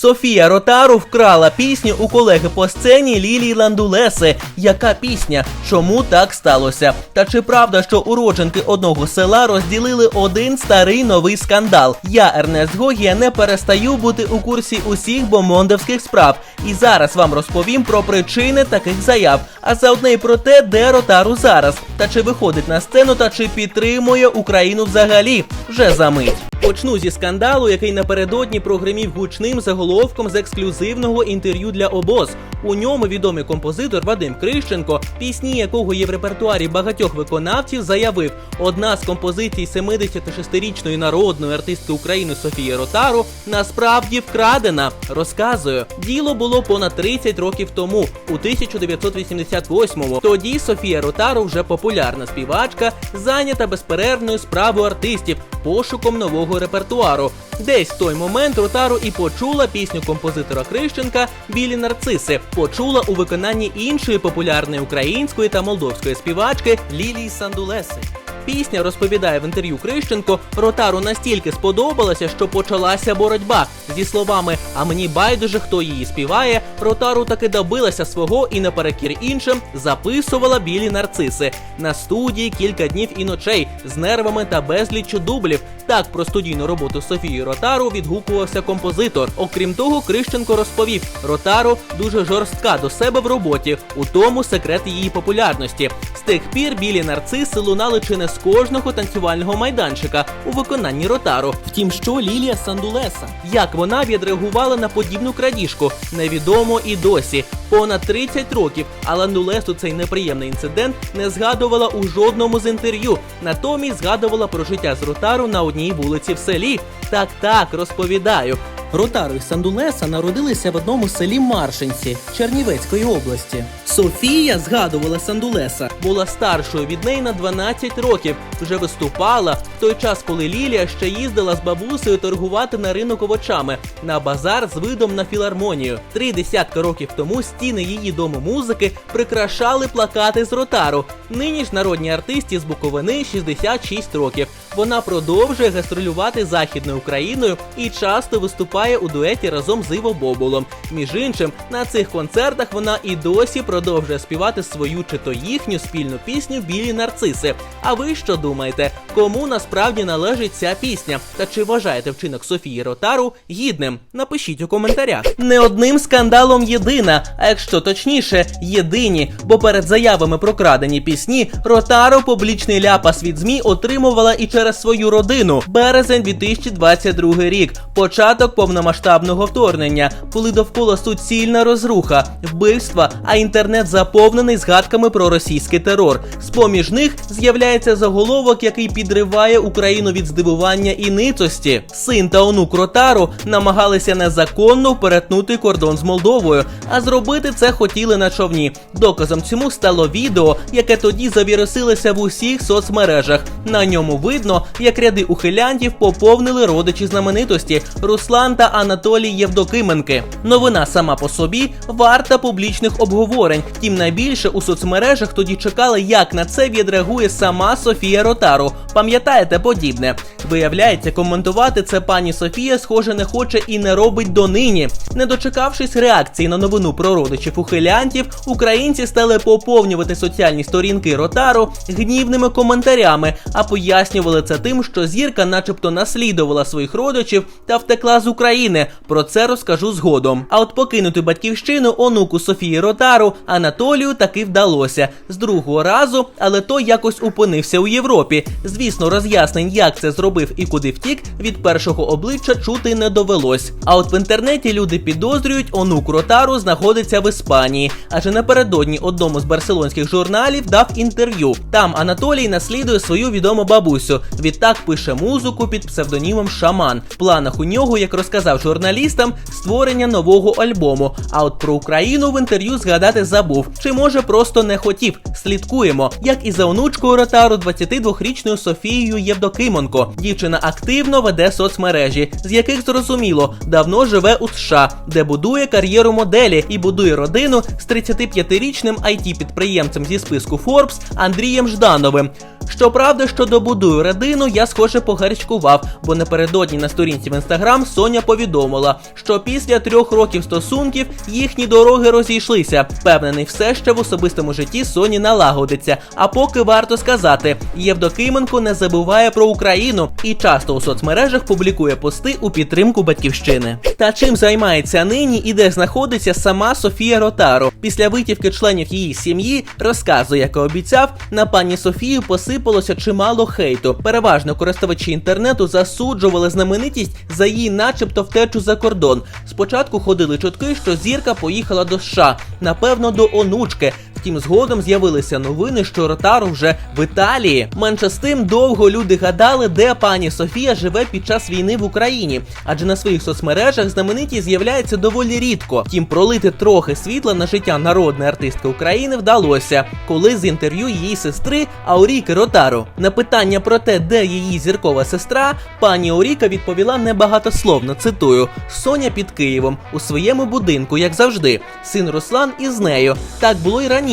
Софія Ротару вкрала пісню у колеги по сцені Лілії Ландулеси. Яка пісня? Чому так сталося? Та чи правда, що уродженки одного села розділили один старий новий скандал? Я, Ернест Гогія, не перестаю бути у курсі усіх бомондовських справ. І зараз вам розповім про причини таких заяв, а заодно і про те, де Ротару зараз, та чи виходить на сцену, та чи підтримує Україну взагалі. Вже за мить. Почну зі скандалу, який напередодні прогримів гучним заголовком з ексклюзивного інтерв'ю для обоз. У ньому відомий композитор Вадим Крищенко, пісні якого є в репертуарі багатьох виконавців, заявив: одна з композицій 76-річної народної артистки України Софії Ротару насправді вкрадена. Розказую, діло було понад 30 років тому, у 1988-му. Тоді Софія Ротару вже популярна співачка, зайнята безперервною справою артистів, пошуком нового репертуару. Десь в той момент Ротару і почула пісню композитора Крищенка Білі нарциси. Почула у виконанні іншої популярної української та молдовської співачки Лілії Сандулеси. Пісня розповідає в інтерв'ю Крищенко, Ротару настільки сподобалася, що почалася боротьба. Зі словами А мені байдуже, хто її співає, Ротару таки добилася свого і наперекір іншим записувала білі нарциси на студії кілька днів і ночей з нервами та безліччю дублів. Так про студійну роботу Софії Ротару відгукувався композитор. Окрім того, Крищенко розповів, Ротару дуже жорстка до себе в роботі, у тому секрет її популярності. З тих пір білі нарциси лунали чи не з кожного танцювального майданчика у виконанні Ротару. Втім, що Лілія Сандулеса, як вона відреагувала на подібну крадіжку, невідомо і досі. Понад 30 років, а Ландулесу цей неприємний інцидент не згадувала у жодному з інтерв'ю. Натомість згадувала про життя з Ротару на одній вулиці в селі. Так, так, розповідаю. Ротару і Сандулеса народилися в одному селі Маршинці Чернівецької області. Софія згадувала Сандулеса, була старшою від неї на 12 років. Вже виступала в той час, коли Лілія ще їздила з бабусею торгувати на ринок овочами на базар з видом на філармонію. Три десятки років тому стіни її дому музики прикрашали плакати з Ротару. Нині ж народній артисті з Буковини 66 років. Вона продовжує гастролювати західною Україною і часто виступає у дуеті разом з Іво Боболом. Між іншим, на цих концертах вона і досі продовжує співати свою чи то їхню спільну пісню Білі нарциси. А ви що думаєте, кому насправді належить ця пісня? Та чи вважаєте вчинок Софії Ротару гідним? Напишіть у коментарях. Не одним скандалом єдина, а якщо точніше, єдині, бо перед заявами про крадені пісні Ротару публічний ляпас від ЗМІ отримувала і через свою родину. Березень 2022 рік, початок повномасштабного вторгнення, коли довкола суцільна розруха, вбивства, а інтернет заповнений згадками про російський терор. З поміж них з'являється заголовок, який підриває Україну від здивування і ницості. Син та онук Ротару намагалися незаконно перетнути кордон з Молдовою, а зробити це хотіли на човні. Доказом цьому стало відео, яке тоді завірусилося в усіх соцмережах. На ньому видно, як ряди ухилянтів поповнили родичі знаменитості Руслан та Анатолій Євдокименки. Новина сама по собі варта публічних обговорень. Тім найбільше у соцмережах тоді чекали, як на це відреагує сама Софія Ротару. Пам'ятаєте подібне? Виявляється, коментувати це пані Софія, схоже, не хоче і не робить донині. Не дочекавшись реакції на новину про родичів ухилянтів, українці стали поповнювати соціальні сторінки Ротару гнівними коментарями, а пояснювали це тим, що зірка, начебто, наслідувала своїх родичів та втекла з України. Про це розкажу згодом. А от покинути батьківщину онуку Софії Ротару Анатолію таки вдалося з другого разу, але той якось опинився у Європі. Звісно, роз'яснень, як це зробив і куди втік, від першого обличчя чути не довелось. А от в інтернеті люди підозрюють, онук Ротару знаходиться в Іспанії, адже напередодні одному з барселонських журналів дав інтерв'ю. Там Анатолій наслідує свою відому бабусю. Відтак пише музику під псевдонімом Шаман. В планах у нього, як розказав журналістам, створення нового альбому. А от про Україну в інтерв'ю згадати забув, чи може просто не хотів. Слідкуємо, як і за онучкою Ротару 22-річною Софією Євдокименко. Дівчина активно веде соцмережі, з яких зрозуміло, давно живе у США, де будує кар'єру моделі і будує родину з 35-річним IT-підприємцем зі списку Forbes Андрієм Ждановим. Щоправда, що добудую сардину, я схоже погарячкував, бо напередодні на сторінці в інстаграм Соня повідомила, що після трьох років стосунків їхні дороги розійшлися. Впевнений, все ще в особистому житті Соні налагодиться. А поки варто сказати, Євдокименко не забуває про Україну і часто у соцмережах публікує пости у підтримку батьківщини. Та чим займається нині і де знаходиться сама Софія Ротаро. Після витівки членів її сім'ї розказує, як і обіцяв, на пані Софію посипалося чимало хейту. Переважно користувачі інтернету засуджували знаменитість за її, начебто, втечу за кордон. Спочатку ходили чутки, що зірка поїхала до США, напевно, до онучки. Втім, згодом з'явилися новини, що Ротару вже в Італії. Менше з тим довго люди гадали, де пані Софія живе під час війни в Україні, адже на своїх соцмережах знамениті з'являється доволі рідко. Втім, пролити трохи світла на життя народної артистки України вдалося, коли з інтерв'ю її сестри Ауріки Ротару. На питання про те, де її зіркова сестра, пані Ауріка відповіла небагатословно. Цитую: Соня під Києвом у своєму будинку, як завжди. Син Руслан із нею. Так було й раніше.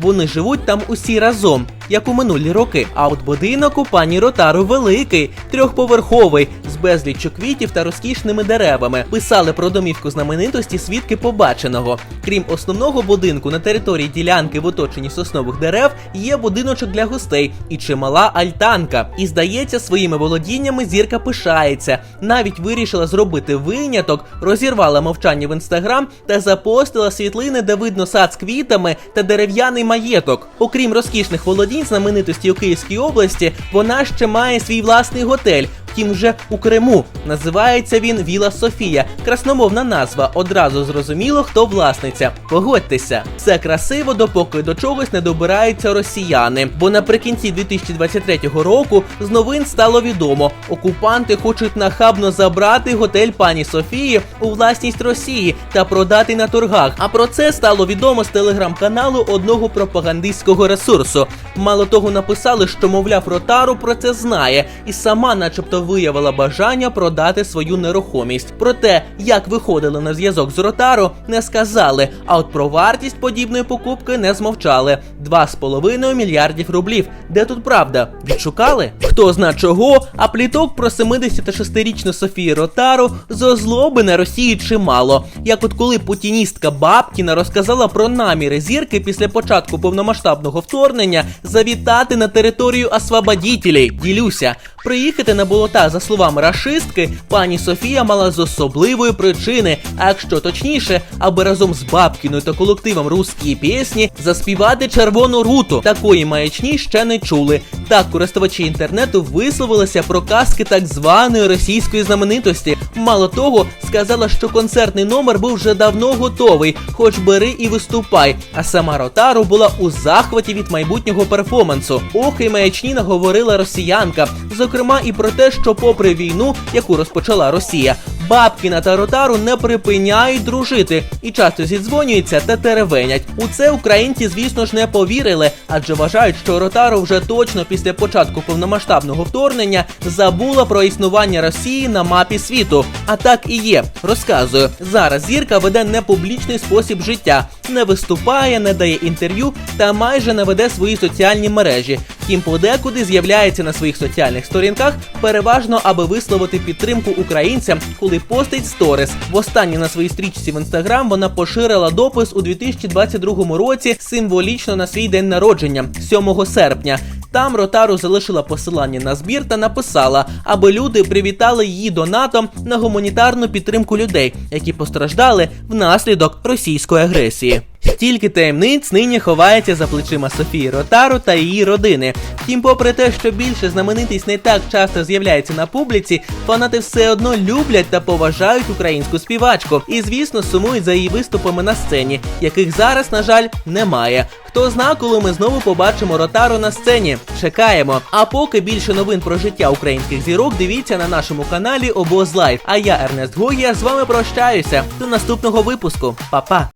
Вони живуть там усі разом, як у минулі роки. А от будинок у пані Ротару великий, трьохповерховий, з безліччю квітів та розкішними деревами. Писали про домівку знаменитості свідки побаченого. Крім основного будинку, на території ділянки в оточенні соснових дерев є будиночок для гостей і чимала альтанка. І здається, своїми володіннями зірка пишається. Навіть вирішила зробити виняток, розірвала мовчання в інстаграм та запостила світлини, де видно сад з квітами та дерев'яний маєток. Окрім розкішних володінь знаменитості у Київській області, вона ще має свій власний готель. Втім, вже у Криму називається він Віла Софія. Красномовна назва. Одразу зрозуміло, хто власниця. Погодьтеся, все красиво, допоки до чогось не добираються росіяни. Бо наприкінці 2023 року з новин стало відомо, окупанти хочуть нахабно забрати готель пані Софії у власність Росії та продати на торгах. А про це стало відомо з телеграм-каналу одного пропагандистського ресурсу. Мало того, написали, що мовляв Ротару про це знає, і сама, начебто, виявила бажання продати свою нерухомість. Про те, як виходили на зв'язок з Ротаро, не сказали. А от про вартість подібної покупки не змовчали: 2,5 мільярдів рублів. Де тут правда? Відшукали? Хто зна чого? А пліток про 76-річну Софію Ротару з озлоби на Росії чимало. Як от коли путіністка Бабкіна розказала про наміри зірки після початку повномасштабного вторгнення завітати на територію освободітелей. Ділюся. Приїхати на болота, за словами рашистки, пані Софія мала з особливої причини, а якщо точніше, аби разом з Бабкіною та колективом русські пісні заспівати червону руту. Такої маячні ще не чули. Так користувачі інтернету висловилися про казки так званої російської знаменитості. Мало того, сказала, що концертний номер був вже давно готовий, хоч бери і виступай. А сама Ротару була у захваті від майбутнього перформансу. Ох, і маячні наговорила росіянка. Зокрема, і про те, що, попри війну, яку розпочала Росія, Бабкіна та Ротару не припиняють дружити і часто зідзвонюються та теревенять. У це українці, звісно ж, не повірили, адже вважають, що Ротару вже точно після початку повномасштабного вторгнення забула про існування Росії на мапі світу. А так і є. Розказую, зараз зірка веде непублічний спосіб життя, не виступає, не дає інтерв'ю та майже не веде свої соціальні мережі. Втім, подекуди з'являється на своїх соціальних сторінках переважно, аби висловити підтримку українцям, коли постить сторіс. Востаннє на своїй стрічці в інстаграм вона поширила допис у 2022 році символічно на свій день народження, 7 серпня. Там Ротару залишила посилання на збір та написала, аби люди привітали її донатом на гуманітарну підтримку людей, які постраждали внаслідок російської агресії. Стільки таємниць нині ховається за плечима Софії Ротару та її родини. Втім, попри те, що більше знаменитість не так часто з'являється на публіці, фанати все одно люблять та поважають українську співачку. І, звісно, сумують за її виступами на сцені, яких зараз, на жаль, немає. Хто зна, коли ми знову побачимо Ротару на сцені. Чекаємо. А поки більше новин про життя українських зірок дивіться на нашому каналі Обоз Лайф. А я, Ернест Гогія, з вами прощаюся. До наступного випуску. Па-па!